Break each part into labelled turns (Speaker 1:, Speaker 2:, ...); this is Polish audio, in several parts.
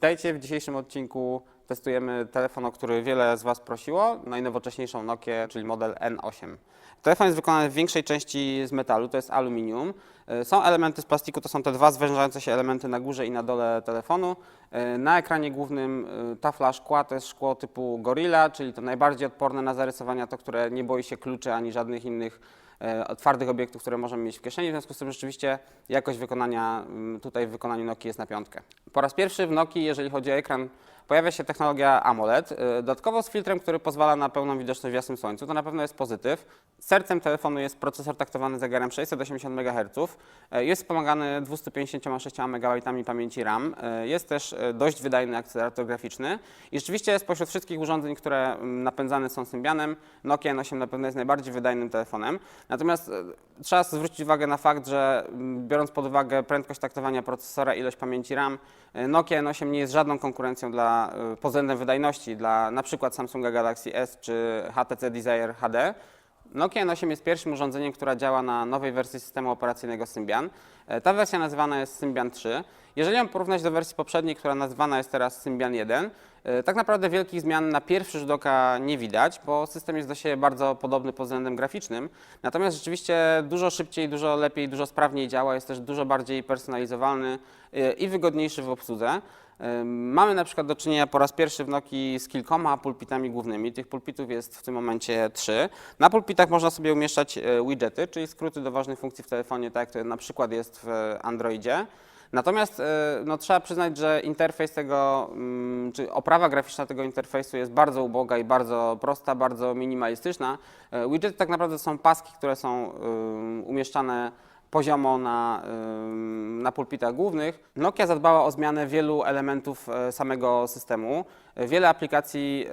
Speaker 1: Witajcie, w dzisiejszym odcinku testujemy telefon, o który wiele z Was prosiło, najnowocześniejszą Nokię, czyli model N8. Telefon jest wykonany w większej części z metalu, to jest aluminium. E, Są elementy z plastiku, to są te dwa zwężające się elementy na górze i na dole telefonu. E, Na ekranie głównym e, tafla szkła to jest szkło typu Gorilla, czyli to najbardziej odporne na zarysowania, to które nie boi się kluczy ani żadnych innych twardych obiektów, które możemy mieć w kieszeni. W związku z tym rzeczywiście jakość wykonania mm, tutaj w wykonaniu Nokii jest na piątkę. Po raz pierwszy w Nokii, jeżeli chodzi o ekran, pojawia się technologia AMOLED, e, dodatkowo z filtrem, który pozwala na pełną widoczność w jasnym słońcu. To na pewno jest pozytyw. Sercem telefonu jest procesor taktowany zegarem 680 MHz. E, Jest wspomagany 256 MB pamięci RAM. E, Jest też e, dość wydajny akcelerator graficzny. I rzeczywiście spośród wszystkich urządzeń, które mm, napędzane są Symbianem, Nokia N8 na pewno jest najbardziej wydajnym telefonem. Natomiast e, trzeba zwrócić uwagę na fakt, że mm, biorąc pod uwagę prędkość taktowania procesora, ilość pamięci RAM, e, Nokia N8 nie jest żadną konkurencją dla, e, pod względem wydajności dla przykład Samsunga Galaxy S czy HTC Desire HD. Nokia N8 jest pierwszym urządzeniem, które działa na nowej wersji systemu operacyjnego Symbian. E, Ta wersja nazywana jest Symbian 3. Jeżeli ją porównać do wersji poprzedniej, która nazywana jest teraz Symbian 1, e, tak naprawdę wielkich zmian na pierwszy rzut oka nie widać, bo system jest do siebie bardzo podobny pod względem graficznym. Natomiast rzeczywiście dużo szybciej, dużo lepiej, dużo sprawniej działa, jest też dużo bardziej personalizowalny e, i wygodniejszy w obsłudze. Mamy na przykład do czynienia po raz pierwszy w Nokii z kilkoma pulpitami głównymi. Tych pulpitów jest w tym momencie trzy. Na pulpitach można sobie umieszczać e, widgety, czyli skróty do ważnych funkcji w telefonie, tak jak to na przykład jest w Androidzie. Natomiast e, no, trzeba przyznać, że interfejs tego, mm, czy oprawa graficzna tego interfejsu jest bardzo uboga i bardzo prosta, bardzo minimalistyczna. E, Widgety tak naprawdę są paski, które są umieszczane poziomo na, na pulpitach głównych. Nokia zadbała o zmianę wielu elementów e, samego systemu. E, Wiele aplikacji,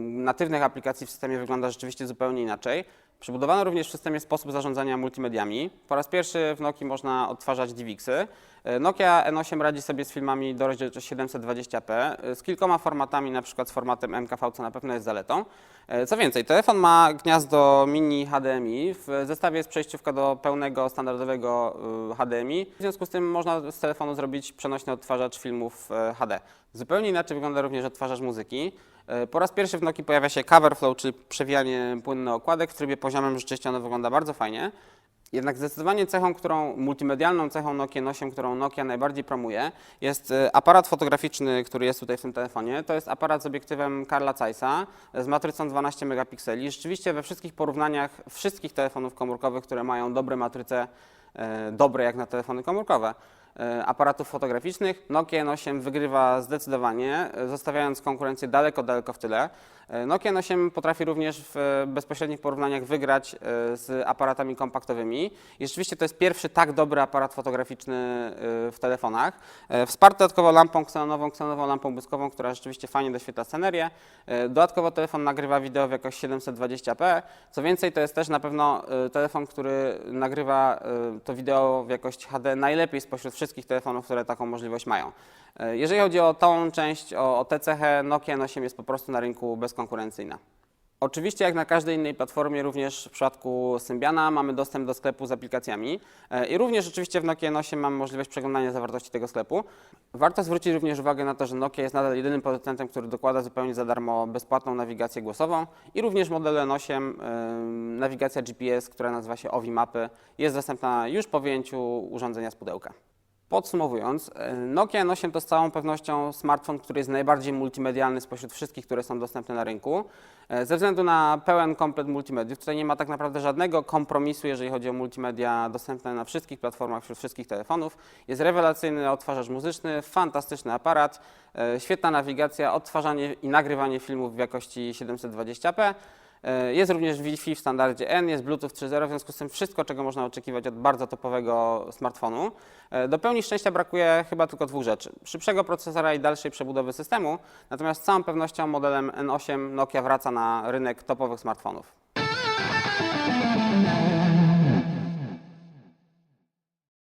Speaker 1: natywnych aplikacji w systemie wygląda rzeczywiście zupełnie inaczej. Przybudowano również w systemie sposób zarządzania multimediami. Po raz pierwszy w Nokii można odtwarzać DivXy. E, Nokia N8 radzi sobie z filmami do rozdzielczości 720p, e, z kilkoma formatami, na przykład z formatem MKV, co na pewno jest zaletą. E, Co więcej, telefon ma gniazdo mini HDMI, w zestawie jest przejściówka do pełnego, standardowego HDMI. W związku z tym można z telefonu zrobić przenośny odtwarzacz filmów HD. Zupełnie inaczej wygląda również odtwarzacz muzyki. E, Po raz pierwszy w Nokii pojawia się cover flow, czyli przewijanie płynny okładek w trybie poziomym. Rzeczywiście ono wygląda bardzo fajnie. Jednak zdecydowanie cechą, którą multimedialną cechą Nokia N8, którą Nokia najbardziej promuje, jest e, aparat fotograficzny, który jest tutaj w tym telefonie. To jest aparat z obiektywem Karla Zeissa z matrycą 12 megapikseli. Rzeczywiście we wszystkich porównaniach wszystkich telefonów komórkowych, które mają dobre matryce, e, dobre jak na telefony komórkowe, aparatów fotograficznych, Nokia N8 wygrywa zdecydowanie, e, zostawiając konkurencję daleko, daleko w tyle. E, Nokia N8 potrafi również w e, bezpośrednich porównaniach wygrać e, z aparatami kompaktowymi. I rzeczywiście to jest pierwszy tak dobry aparat fotograficzny e, w telefonach. E, Wsparty dodatkowo lampą ksenonową, ksenonową lampą błyskową, która rzeczywiście fajnie doświetla scenerię. E, Dodatkowo telefon nagrywa wideo w jakości 720p. Co więcej, to jest też na pewno e, telefon, który nagrywa e, to wideo w jakości HD najlepiej spośród wszystkich telefonów, które taką możliwość mają. E, Jeżeli chodzi o tą część, o, o tę cechę, Nokia N8 jest po prostu na rynku bezkonkurencyjna. Oczywiście, jak na każdej innej platformie, również w przypadku Symbiana mamy dostęp do sklepu z aplikacjami E, i również oczywiście w Nokia N8 mamy możliwość przeglądania zawartości tego sklepu. Warto zwrócić również uwagę na to, że Nokia jest nadal jedynym producentem, który dokłada zupełnie za darmo bezpłatną nawigację głosową i również model N8, e, nawigacja GPS, która nazywa się OVI Mapy, jest dostępna już po wyjęciu urządzenia z pudełka. Podsumowując, e, Nokia N8 to z całą pewnością smartfon, który jest najbardziej multimedialny spośród wszystkich, które są dostępne na rynku. E, Ze względu na pełen komplet multimediów, tutaj nie ma tak naprawdę żadnego kompromisu, jeżeli chodzi o multimedia dostępne na wszystkich platformach, wśród wszystkich telefonów. Jest rewelacyjny odtwarzacz muzyczny, fantastyczny aparat, e, świetna nawigacja, odtwarzanie i nagrywanie filmów w jakości 720p. E, Jest również Wi-Fi w standardzie N, jest Bluetooth 3.0, w związku z tym wszystko, czego można oczekiwać od bardzo topowego smartfonu. E, Do pełni szczęścia brakuje chyba tylko dwóch rzeczy. Szybszego procesora i dalszej przebudowy systemu, natomiast z całą pewnością modelem N8 Nokia wraca na rynek topowych smartfonów.